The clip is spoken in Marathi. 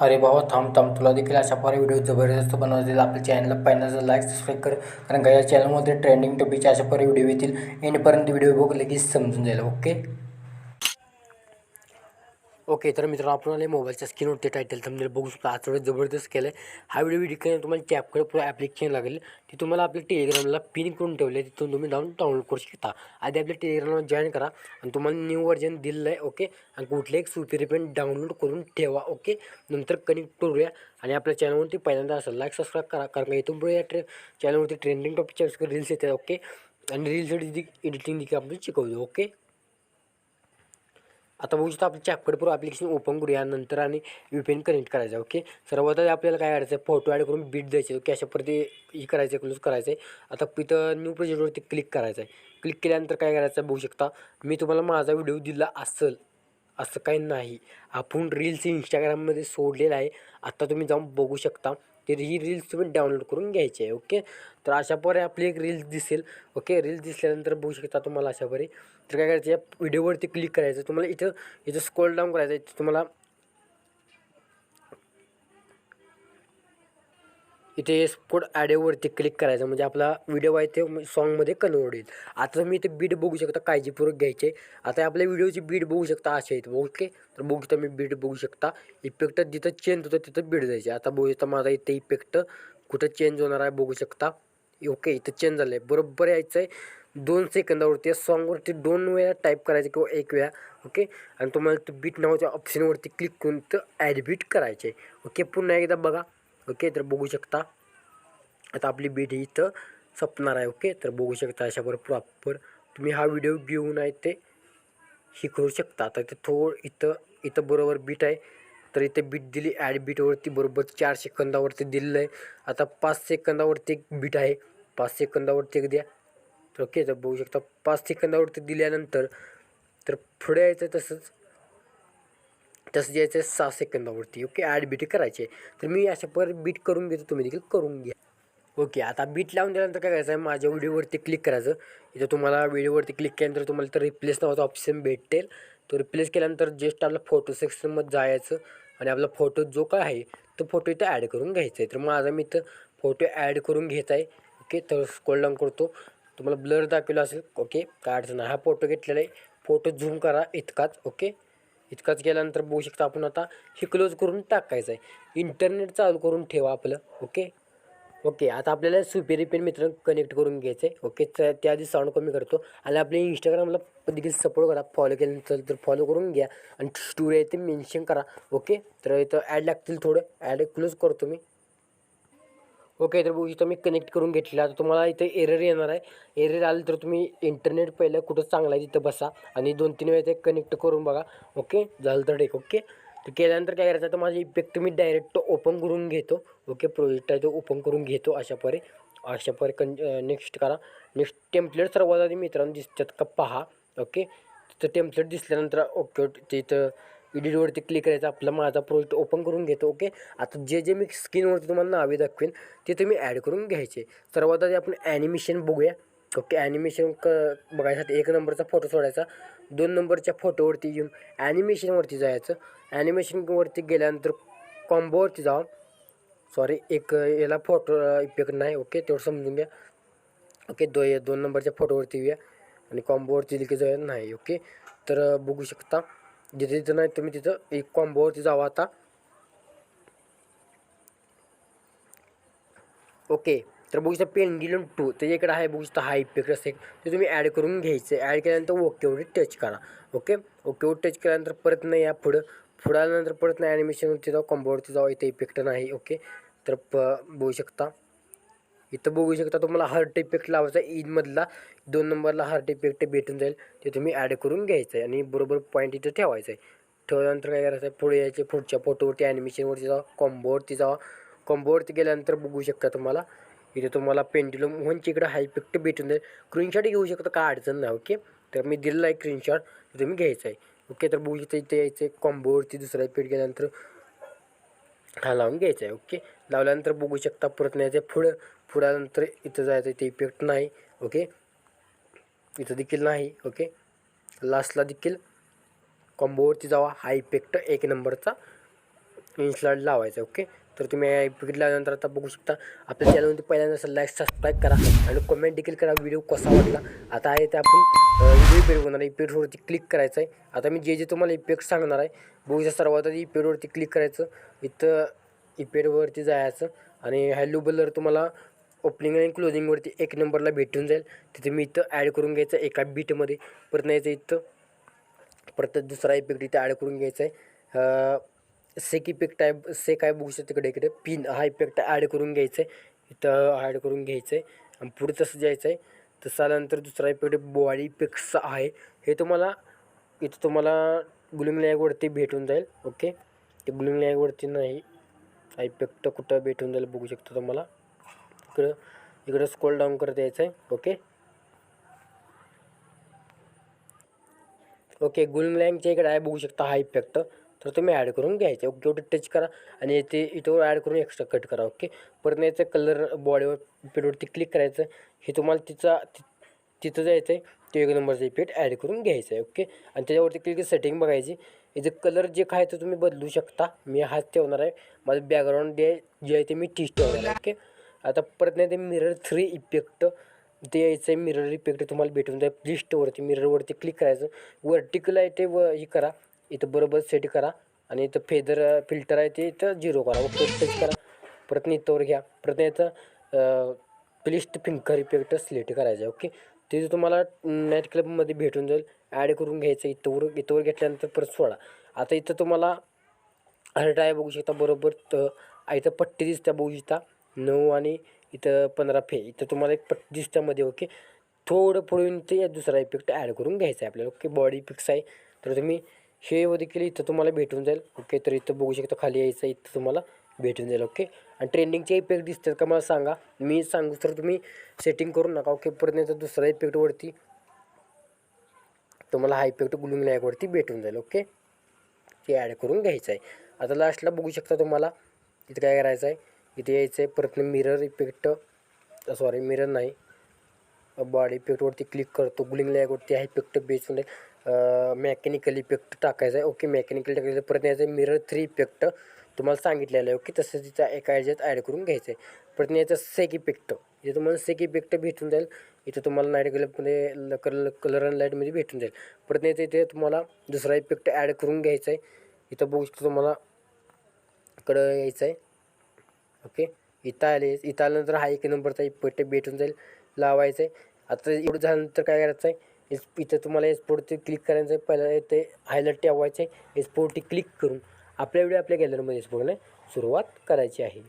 अरे भाऊ थांब थांब. तुला देखील अशा प्रकारे व्हिडिओ जबरदस्त बनवतील. आपल्या चॅनलला पहिल्यांदा लाईक सबस्क्राईब कर. कारण का या चॅनलमध्ये ट्रेंडिंग टॉपिकचे अशा प्रकारे व्हिडिओ येतील. एंडपर्यंत व्हिडिओ बघ लगेच समजून जाईल ओके ओके तर मित्रांनो आपण आले मोबाईलच्या स्क्रीनवरती टायटल थंबनेल बघू शकता आजच्या जबरदस्त केलं आहे हा व्हिडिओ व्हिडिओ तुम्हाला टॅपकडे पुढे ॲप्लिकेशन लागेल. ती तुम्हाला आपल्या टेलिग्रामला पिन करून ठेवले तिथून तुम्ही जाऊन डाउनलोड करू शकता. आधी आपल्या टेलिग्रामला जॉईन करा आणि तुम्हाला न्यू व्हर्जन दिलेलं आहे ओके? आणि कुठले एक सुपेरी पेन डाउनलोड करून ठेवा ओके? नंतर कनेक्ट करूया आणि आपल्या चॅनलवरती पहिल्यांदा असेल लाईक सबस्क्राईब करा. कारण का इथून पुढे या ट्रे चॅनलवरती ट्रेंडिंग टॉपिकच्या रील्स येतात ओके? आणि रील्स एडिटिंग देखील आपण शिकवतो ओके? आता बघू शकता आपलं चॅपकड प्रो ॲप्लिकेशन ओपन करूया. नंतर आणि यू पी एन कनेक्ट करायचं आहे ओके सर्वात आधी आपल्याला काय करायचं आहे फोटो ॲड करून बीट द्यायचे ओके अशा प्रति करायचं आहे क्लोज करायचं आहे आता इथं न्यू प्रोजेक्टवरती क्लिक करायचं आहे क्लिक केल्यानंतर काय करायचं आहे बघू शकता मी तुम्हाला माझा व्हिडिओ दिला असेल असं काही नाही. आपण रील्स इंस्टाग्राममध्ये सोडलेलं आहे. आत्ता तुम्ही जाऊन बघू शकता तर ही रील्स तुम्ही डाउनलोड करून घ्यायची आहे ओके तर अशा प्रकारे आपली एक रील्स दिसेल ओके रील्स दिसल्यानंतर बघू शकता तुम्हाला अशा प्रकारे तर काय करायचं या व्हिडिओवरती क्लिक करायचं. तुम्हाला इथं इथं स्क्रोल डाऊन करायचं इथं तुम्हाला इथे स्पोर्ट ॲडिओवरती क्लिक करायचं. म्हणजे आपला व्हिडिओ आहे ते सॉन्गमध्ये कन्वर्ट होईल. आता तुम्ही इथे बीट बघू शकता काळजीपूर्वक घ्यायचे. आता आपल्या व्हिडिओची बीट बघू शकता असे आहेत ओके तर बघू शकता मी बीट बघू शकता. इफेक्ट जिथं चेंज होतं तिथं बीट जायचे. आता बघू शकता माझा इथे इफेक्ट कुठं चेंज होणार आहे बघू शकता. ओके इथं चेंज झालं आहे बरोबर यायचं आहे दोन सेकंदावरती या सॉन्गवरती दोन वेळा टाईप करायचं किंवा एक वेळा ओके आणि तुम्हाला तो बीट नावाच्या ऑप्शनवरती क्लिक करून तर ॲडबीट करायचे ओके पुन्हा एकदा बघा. ओके तर बघू शकता. आता आपली बीट ही इथं संपणार आहे ओके तर बघू शकता अशावर प्रॉपर तुम्ही हा व्हिडिओ घेऊन आहे ते हे करू शकता. आता इथं थोड इथं इथं बरोबर बीट आहे. तर इथे बीट दिली ॲड बीटवरती बरोबर चार सेकंदावरती दिलेलं आहे आता पाच सेकंदावरती एक बीट आहे. पाच सेकंदावरती एक द्या. ओके तर बघू शकता पाच सेकंदावरती दिल्यानंतर तर पुढे यायचं तसंच तसं यायचं आहे सहा सेकंदावरती ओके ॲड बीट करायचे. तर मी अशा पर बीट करून घेतो तुम्ही देखील करून घ्या. ओके आता बीट लावून दिल्यानंतर काय करायचं आहे माझ्या व्हिडिओवरती क्लिक करायचं. इथं तुम्हाला व्हिडिओवरती क्लिक केल्यानंतर तुम्हाला तर रिप्लेस नावाचा ऑप्शन भेटेल. तो रिप्लेस केल्यानंतर जस्ट आपला फोटो सेक्शनमध्ये जायचं आणि आपला फोटो जो काय आहे तो फोटो इथं ॲड करून घ्यायचा आहे तर माझा मी इथं फोटो ॲड करून घेत आहे. ओके तर स्कोल डाऊन करतो. तुम्हाला ब्लर दाखवला असेल ओके काय अडचण नाही. हा फोटो घेतलेला आहे. फोटो झूम करा इतकाच ओके इतकाच गेल्यानंतर बघू शकता आपण आता. हे क्लोज करून टाकायचं आहे. इंटरनेट चालू करून ठेवा आपलं ओके ओके आता आपल्याला सुपेरी पेन मित्र कनेक्ट करून घ्यायचं आहे ओके त्याआधी साऊंड कमी करतो. आणि आपल्या इंस्टाग्रामला देखील सपोर्ट करा. फॉलो केलं नसेल तर फॉलो करून घ्या. आणि स्टोरी आहे ते मेन्शन करा ओके तर इथं ॲड लागतील थोडं. ॲड क्लोज करतो मी. हो, ओके तर बघू इथं मी कनेक्ट करून घेतला तर तुम्हाला इथं एरर येणार आहे. एरर आलं तर तुम्ही इंटरनेट पहिलं कुठं चांगलं आहे तिथं बसा आणि दोन तीन वेळा ते कनेक्ट करून बघा. ओके झालं तर ठीक ओके तर केल्यानंतर काय करायचं? तर माझा इफेक्ट मी डायरेक्ट ओपन करून घेतो. ओके प्रोजेक्ट आहे तो ओपन करून घेतो अशा परे. अशा परे कन नेक्स्ट करा. नेक्स्ट टेम्पलेट सर्वात आधी मित्रांनो दिसतात का? पहा. ओके तिथं टेम्पलेट दिसल्यानंतर ओके तिथं एडिटवरती क्लिक करायचं आपला माझा प्रोजेक्ट ओपन करून घेतो ओके आता जे जे मी स्क्रीनवरती तुम्हाला नावे दाखवेन ते तुम्ही ॲड करून घ्यायचे. सर्वात आधी आपण ॲनिमेशन बघूया. ओके ॲनिमेशन क बघायसाठी एक नंबरचा फोटो सोडायचा. दोन नंबरच्या फोटोवरती येऊन ॲनिमेशनवरती जायचं. ॲनिमेशनवरती गेल्यानंतर कॉम्बोवरती जावा. सॉरी एक याला फोटो इफेक्ट नाही ओके तेवढं समजून घ्या. ओके दो दोन नंबरच्या फोटोवरती येऊया. आणि कॉम्बोवरती देखील जाऊया नाही ओके तर बघू शकता. जिथे जिथं नाही तुम्ही तिथं एक कॉम्बोवरती जावा आता. ओके तर बघू शकता पेंडिलम टू त्याच्याकडे आहे बघू शकता हा इफेक्ट असेल ते तुम्ही ॲड करून घ्यायचं. आहे ॲड केल्यानंतर ओकेवरती टच करा. ओके ओकेवर टच केल्यानंतर परत नाही या पुढं. पुढं आल्यानंतर परत नाही ॲनिमेशनवरती जाऊ कॉम्बोवरती जाऊ इथे इफेक्ट नाही. ओके तर प बघू शकता. इथं बघू शकता तुम्हाला हार्ट इफेक्ट लावायचा ईदमधला दोन नंबरला हार्ट इफेक्ट भेटून जाईल. ते तुम्ही ॲड करून घ्यायचं आहे आणि बरोबर पॉईंट इथं ठेवायचं आहे. ठेवल्यानंतर काय करायचं आहे? पुढे यायचे पुढच्या फोटोवरती ॲनिमेशनवरती जावा. कॉम्बोवरती जावा. कॉम्बोवरती गेल्यानंतर बघू शकता तुम्हाला. इथे तुम्हाला पेंटिलम वनच्या इकडं हाय इफेक्ट भेटून जाईल. स्क्रीनशॉट घेऊ शकता. काय अडचण नाही ओके तर मी दिलेला आहे स्क्रीनशॉट तुम्ही घ्यायचं आहे. ओके तर बघू शकता इथे यायचं आहे. कॉम्बोवरती दुसरा इफेक्ट गेल्यानंतर हा लावून घ्यायचा आहे ओके लावल्यानंतर बघू शकता परत नाही ते पुढं पुढ्यानंतर इथं जायचं ते इफेक्ट नाही ओके इथं देखील नाही ओके लास्टला देखील कॉम्बोवरती जावा हा इफेक्ट एक नंबरचा इन्स्टॉल लावायचा ओके तर तुम्ही या इफेक्ट लावल्यानंतर आता बघू शकता आपल्या चॅनलमध्ये पहिल्यांदा असं लाईक सबस्क्राईब करा आणि कमेंट देखील करा व्हिडिओ कसा वाटला? आता आहे ते आपण व्हिडिओ इफेक्ट होणार आहे इफेक्टवरती क्लिक करायचं आहे. आता मी जे जे तुम्हाला इफेक्ट सांगणार आहे बघू शकता सर्वात आधी इफेक्टवरती क्लिक करायचं. इथं इफेक्टवरती जायचं आणि हॅलो बलर तुम्हाला ओपनिंग आणि क्लोजिंगवरती एक नंबरला भेटून जाईल. तिथे मी इथं ॲड करून घ्यायचं एका बीटमध्ये परत नाही यायचं इथं परत दुसरा इफेक्ट इथं ॲड करून घ्यायचा आहे. सेक इफेक्ट आहे सेक आहे बघू शकतो तिकडे इकडे पिन हा इफेक्ट ॲड करून घ्यायचा आहे. इथं ॲड करून घ्यायचं आहे. आणि पुढे तसं जायचं आहे. तसं आल्यानंतर दुसरा इफेक्ट बॉडी इफेक्ट्स आहे. हे तुम्हाला इथं तुम्हाला ग्लुमिंग लॅगवरती भेटून जाईल. ओके ते ग्लुमिंग लॅगवरती नाही. हा कुठं भेटून जाईल बघू शकता तुम्हाला. इकडं इकडं स्क्रोल डाऊन करत यायचं आहे ओके ओके गुलमलँगच्या इकडे आहे बघू शकता हा इफेक्ट तर तुम्ही ॲड करून घ्यायचे. ओके एवढं टच करा आणि ते इथं ॲड करून एक्स्ट्रा कट करा. ओके परत यायचं याचं कलर बॉडीवर पेडवरती क्लिक करायचं. हे तुम्हाला तिचा ति- तिथं जायचं आहे ते एक नंबरचं इफेक्ट ॲड करून घ्यायचं आहे ओके आणि त्याच्यावरती क्लिक सेटिंग बघायची. याचं कलर जे काय ते तुम्ही बदलू शकता. मी हाच ठेवणार आहे. माझं बॅकग्राऊंड जे जे आहे ते मी टीच ठेवणार आहे. ओके आता परत नाही ते मिरर थ्री इफेक्ट ते यायचं आहे मिरर इफेक्ट तुम्हाला भेटून जाईल. लिस्टवरती मिररवरती क्लिक करायचं. वर्टिकल आहे ते व हे करा. इथं बरोबर सेट करा. आणि इथं फेदर फिल्टर आहे ते इथं झिरो करा. ओके टच करा. परत नितवर घ्या. परत याचं प्लिस्ट फिंकर इफेक्ट सिलेक्ट करायचं आहे. ओके ते तुम्हाला नाईट क्लबमध्ये भेटून जाईल. ॲड करून घ्यायचं इथंवर इथंवर घेतल्यानंतर परत सोडा. आता इथं तुम्हाला हर्ट आहे बघू शकता बरोबर तर इथं पट्टी दिसत्या बघू शकता. नऊ आणि इथं पंधरा फे इथं तुम्हाला एक पट्टी दिसत्यामध्ये ओके? थोडं पुढे ते दुसरा इफेक्ट ॲड करून घ्यायचा आहे आपल्याला ओके? बॉडी इफेक्ट्स आहे. तर तुम्ही हे देखील इथं तुम्हाला भेटून जाईल ओके? तर इथं बघू शकता खाली यायचं इथं तुम्हाला भेटून जाईल ओके? आणि ट्रेंडिंगचे इफेक्ट दिसतात का मला सांगा. मी सांगू तर तुम्ही सेटिंग करू नका ओके? परत नाही तर दुसरा इफेक्टवरती तुम्हाला हा इफेक्ट ग्लुइंग लॅगवरती भेटून जाईल ओके ते ॲड करून घ्यायचं आहे आता लास्टला बघू शकता तुम्हाला इथं काय करायचं आहे इथे यायचं आहे परत मिरर इफेक्ट सॉरी मिरर नाही. बॉडी इफेक्टवरती क्लिक करतो ग्लिंग लॅगवरती हा इफेक्ट भेटून जाईल मॅकॅनिकल इफेक्ट टाकायचा आहे ओके मेकॅनिकल टाकायचं परत यायचं आहे मिरर थ्री इफेक्ट तुम्हाला सांगितलेलं आहे ओके तसं तिचा एका ह्याच्यात ॲड करून घ्यायचं आहे परत यायचं सेक इफेक्ट इथे तुम्हाला सेक इफेक्ट भेटून जाईल इथं तुम्हाला नाईट क्लबमध्ये कलर कलर अँड लाईटमध्ये भेटून जाईल. परत नाही इथे तुम्हाला दुसरा इफेक्ट ॲड करून घ्यायचा आहे इथं बघू शकतो तुम्हाला इकडं यायचं आहे ओके इथं आले इथं आल्यानंतर हा एक नंबरचा इफेक्ट भेटून जाईल. लावायचं आहे आता एवढं झाल्यानंतर काय करायचं आहे इथं तुम्हाला एसपोर्टचे क्लिक करायचं आहे पहिला ते हायलाईट ठेवायचं आहे एसपोर्टची क्लिक करून आपल्या व्हिडिओ आपल्या गॅलरीमध्ये एक्सपोर्टने सुरुवात करायची आहे.